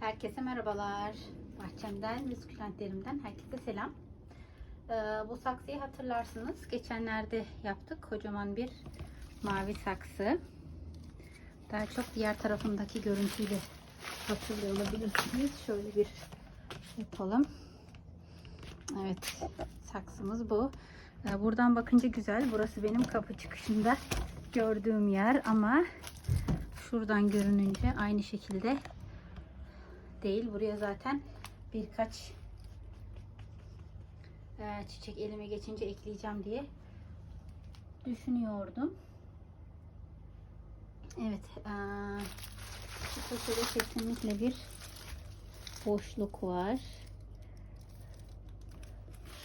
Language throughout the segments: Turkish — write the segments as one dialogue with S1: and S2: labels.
S1: Herkese merhabalar. Bahçemden ve herkese selam. Ee, bu saksıyı hatırlarsınız. Geçenlerde yaptık. Kocaman bir mavi saksı. Daha çok diğer tarafındaki görüntüyle hatırlıyor olabilirsiniz. Şöyle bir yapalım. Evet. Saksımız bu. Ee, buradan bakınca güzel. Burası benim kapı çıkışında gördüğüm yer ama şuradan görününce aynı şekilde değil. Buraya zaten birkaç e, çiçek elime geçince ekleyeceğim diye düşünüyordum. Evet. Şu köşede kesinlikle bir boşluk var.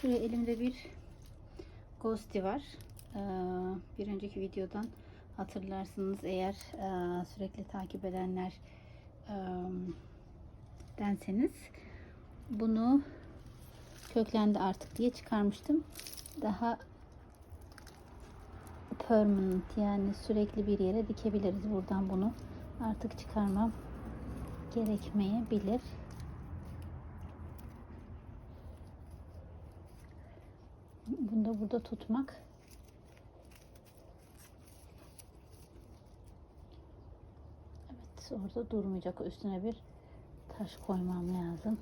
S1: Şuraya elimde bir Ghosty var. E, bir önceki videodan hatırlarsınız eğer e, sürekli takip edenler denseniz bunu köklendi artık diye çıkarmıştım. Daha permanent yani sürekli bir yere dikebiliriz buradan bunu. Artık çıkarmam gerekmeyebilir. Bunu da burada tutmak Evet orada durmayacak. Üstüne bir taş koymam lazım.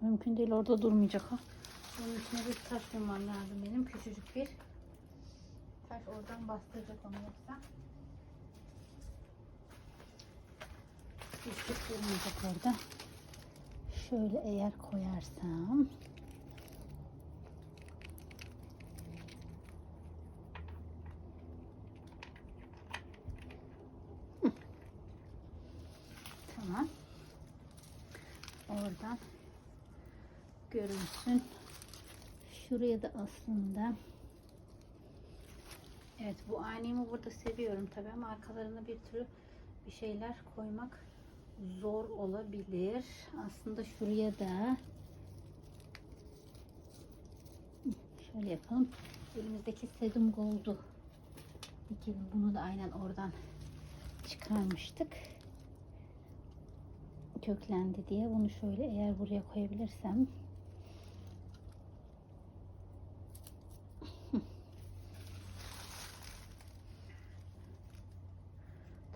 S1: Mümkün değil orada durmayacak ha. Bunun içine bir taş koymam lazım benim. Küçücük bir taş oradan bastıracak onu yoksa. Küçük durmayacak orada. Şöyle eğer koyarsam. Tamam. Oradan görünsün. Şuraya da aslında Evet bu aynamı burada seviyorum tabii ama arkalarına bir türlü bir şeyler koymak zor olabilir. Aslında şuraya da şöyle yapalım. Elimizdeki Sedum Gold'u dikelim. Bunu da aynen oradan çıkarmıştık. Köklendi diye. Bunu şöyle eğer buraya koyabilirsem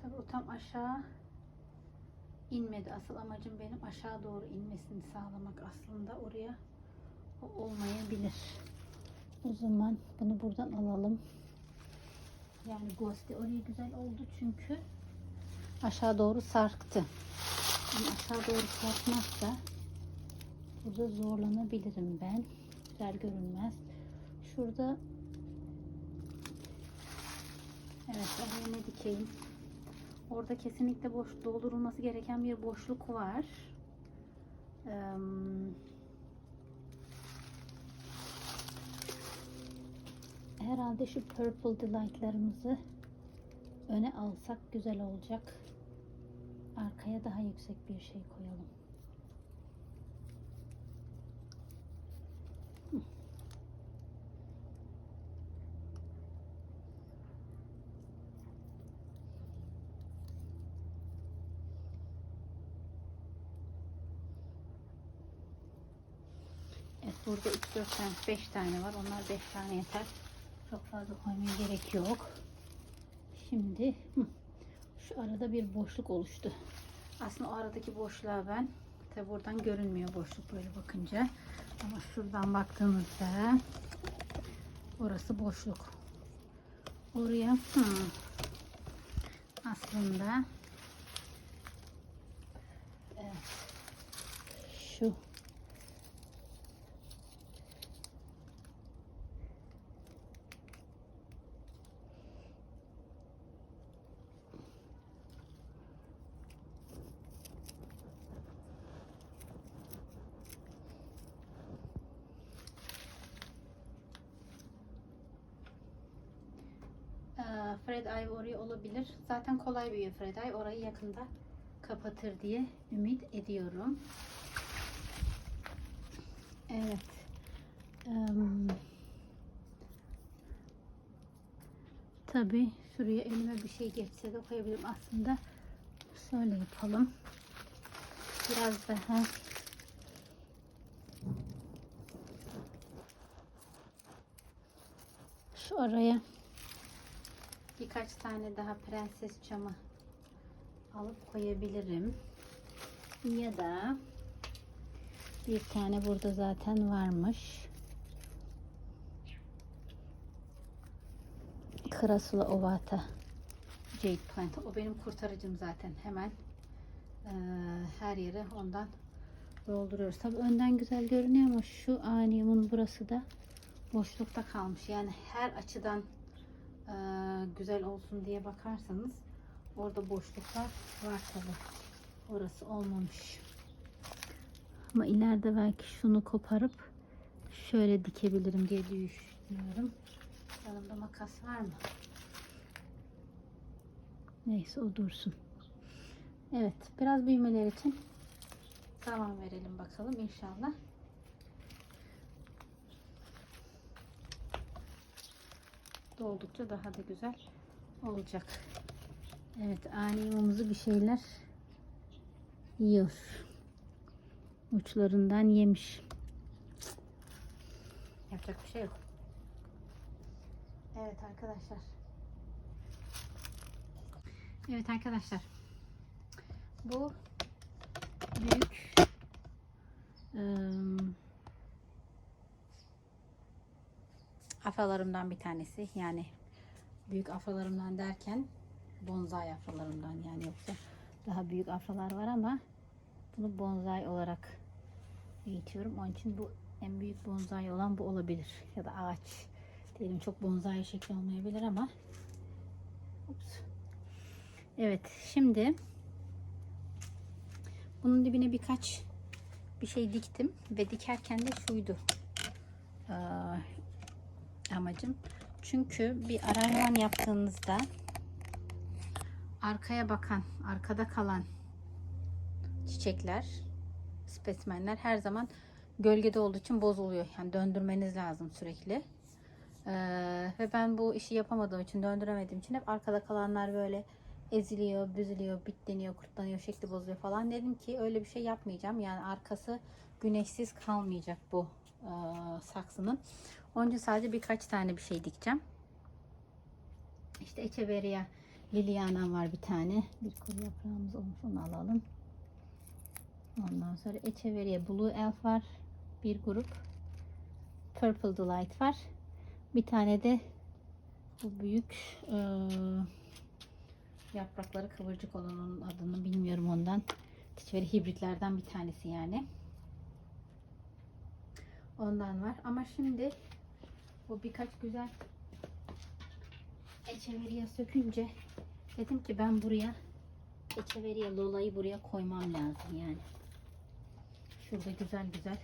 S1: Tabii o tam aşağı inmedi. Asıl amacım benim aşağı doğru inmesini sağlamak aslında oraya o olmayabilir. O zaman bunu buradan alalım. Yani Ghosty oraya güzel oldu çünkü aşağı doğru sarktı. Ama aşağı doğru sarkmazsa burada zorlanabilirim ben. Güzel görünmez. Şurada Evet oraya ne dikeyim? Orada kesinlikle boş doldurulması gereken bir boşluk var. Ee, herhalde şu Purple Delight'larımızı öne alsak güzel olacak. Arkaya daha yüksek bir şey koyalım. Burada 3 4 tane 5 tane var. Onlar 5 tane yeter. Çok fazla koymaya gerek yok. Şimdi şu arada bir boşluk oluştu. Aslında o aradaki boşluğa ben tabi buradan görünmüyor boşluk böyle bakınca. Ama şuradan baktığımızda orası boşluk. Oraya hı, aslında evet, şu Fred Eye oraya olabilir. Zaten kolay büyüyor Fred Eye. Orayı yakında kapatır diye ümit ediyorum. Evet. Em, Tabii şuraya elime bir şey geçse de koyabilirim aslında. Şöyle yapalım. Biraz daha şu araya birkaç tane daha prenses çamı alıp koyabilirim. Ya da bir tane burada zaten varmış. Krasula ovata Jade Plant. O benim kurtarıcım zaten. Hemen eee, her yere ondan dolduruyoruz. Tabi önden güzel görünüyor ama şu aniyemin burası da boşlukta kalmış. Yani her açıdan eee, güzel olsun diye bakarsanız orada boşluklar var tabi. Orası olmamış. Ama ileride belki şunu koparıp şöyle dikebilirim diye düşünüyorum. Yanımda makas var mı? Neyse o dursun. Evet biraz büyümeler için zaman verelim bakalım inşallah. Doldukça daha da güzel olacak. Evet animamızı bir şeyler yiyor. Uçlarından yemiş. Yapacak bir şey yok. Evet arkadaşlar. Evet arkadaşlar. Bu büyük ım, afalarımdan bir tanesi. Yani büyük afalarımdan derken bonsai afralarımdan yani yoksa daha büyük afralar var ama bunu bonsai olarak eğitiyorum. Onun için bu en büyük bonsai olan bu olabilir. Ya da ağaç diyelim çok bonsai şekli olmayabilir ama Ups. Evet şimdi bunun dibine birkaç bir şey diktim ve dikerken de şuydu amacım. Çünkü bir aranjman yaptığınızda arkaya bakan, arkada kalan çiçekler, spesimenler her zaman gölgede olduğu için bozuluyor. Yani döndürmeniz lazım sürekli. Ee, ve ben bu işi yapamadığım için, döndüremediğim için hep arkada kalanlar böyle eziliyor, büzülüyor, bitleniyor, kurtlanıyor, şekli bozuyor falan. Dedim ki öyle bir şey yapmayacağım. Yani arkası güneşsiz kalmayacak bu e, saksının. Onun için sadece birkaç tane bir şey dikeceğim. İşte Echeveria Liliana var bir tane. Bir kuru yaprağımız olmuş onu alalım. Ondan sonra Echeveria Blue Elf var. Bir grup. Purple Delight var. Bir tane de bu büyük e, yaprakları kıvırcık olanın adını bilmiyorum ondan. Echeveria hibritlerden bir tanesi yani. Ondan var. Ama şimdi bu birkaç güzel Echeveria sökünce dedim ki ben buraya Echeveria Lola'yı buraya koymam lazım yani. Şurada güzel güzel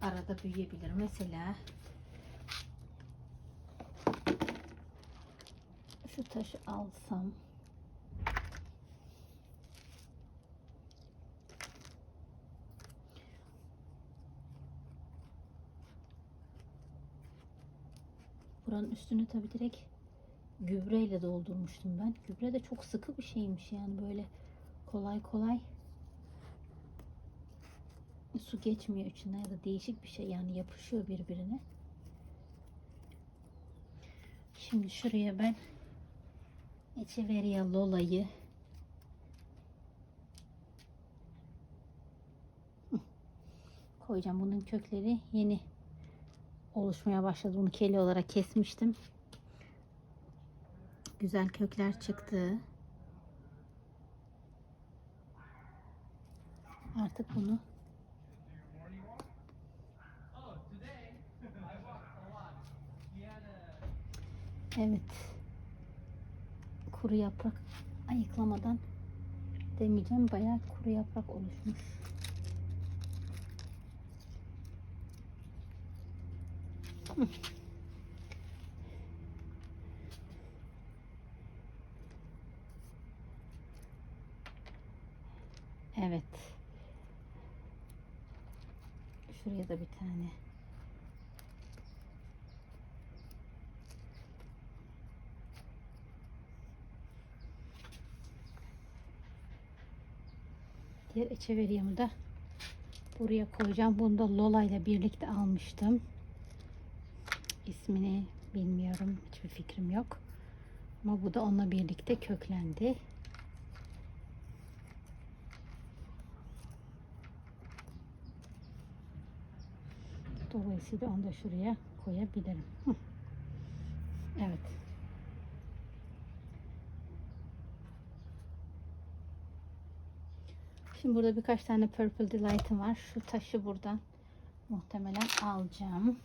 S1: arada büyüyebilir. Mesela şu taşı alsam buranın üstünü tabi direkt gübreyle doldurmuştum ben. Gübre de çok sıkı bir şeymiş yani böyle kolay kolay su geçmiyor içinden ya da değişik bir şey yani yapışıyor birbirine. Şimdi şuraya ben Echeveria Lola'yı koyacağım. Bunun kökleri yeni oluşmaya başladı. Bunu keli olarak kesmiştim. Güzel kökler çıktı. Artık bunu Evet. Kuru yaprak ayıklamadan demeyeceğim. Bayağı kuru yaprak oluşmuş. Tamam. Evet. Şuraya da bir tane. Diğer eçeveriyemi de buraya koyacağım. Bunu da Lola ile birlikte almıştım. İsmini bilmiyorum. Hiçbir fikrim yok. Ama bu da onunla birlikte köklendi. Dolayısıyla onu da şuraya koyabilirim. Evet. Şimdi burada birkaç tane Purple Delight'ım var. Şu taşı buradan muhtemelen alacağım.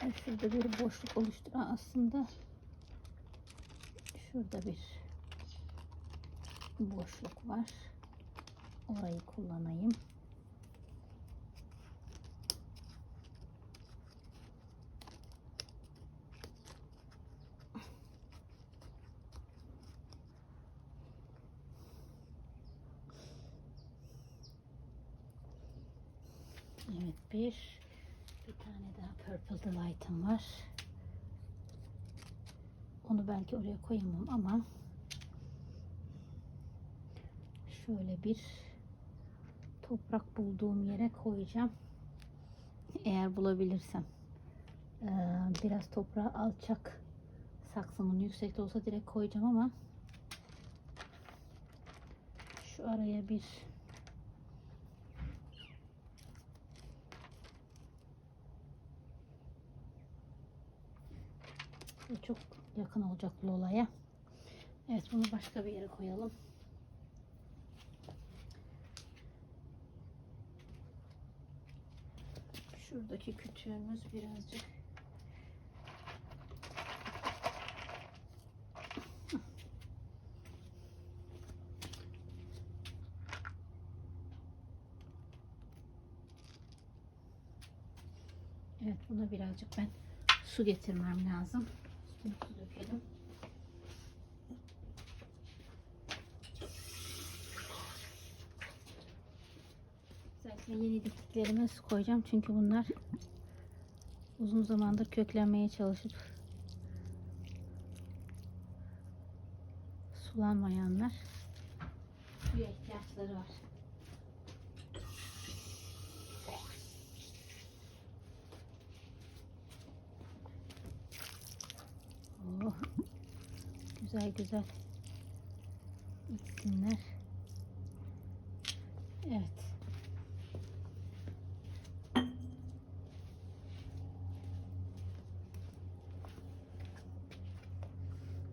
S1: Şurada bir boşluk oluşturan aslında şurada bir boşluk var. Orayı kullanayım. Evet bir Purple Delight'ım var. Onu belki oraya koyamam ama şöyle bir toprak bulduğum yere koyacağım. Eğer bulabilirsem. Ee, biraz toprağı alçak saksımın yüksekte olsa direkt koyacağım ama şu araya bir Bu çok yakın olacak Lola'ya. Evet bunu başka bir yere koyalım. Şuradaki kütüğümüz birazcık Evet buna birazcık ben su getirmem lazım. Dökelim. Yeni diktiklerime su koyacağım çünkü bunlar uzun zamandır köklenmeye çalışıp sulanmayanlar suya ihtiyaçları var. Oh, güzel güzel içsinler. Evet.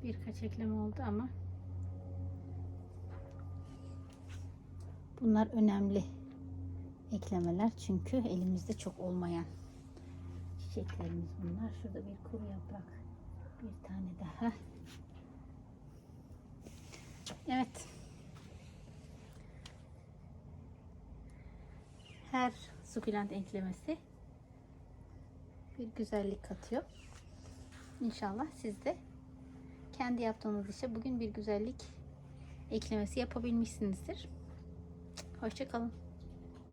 S1: Birkaç ekleme oldu ama bunlar önemli eklemeler çünkü elimizde çok olmayan çiçeklerimiz bunlar. Şurada bir kuru yaprak bir tane daha. Evet. Her sukulent eklemesi bir güzellik katıyor. İnşallah siz de kendi yaptığınız işe bugün bir güzellik eklemesi yapabilmişsinizdir. Hoşçakalın.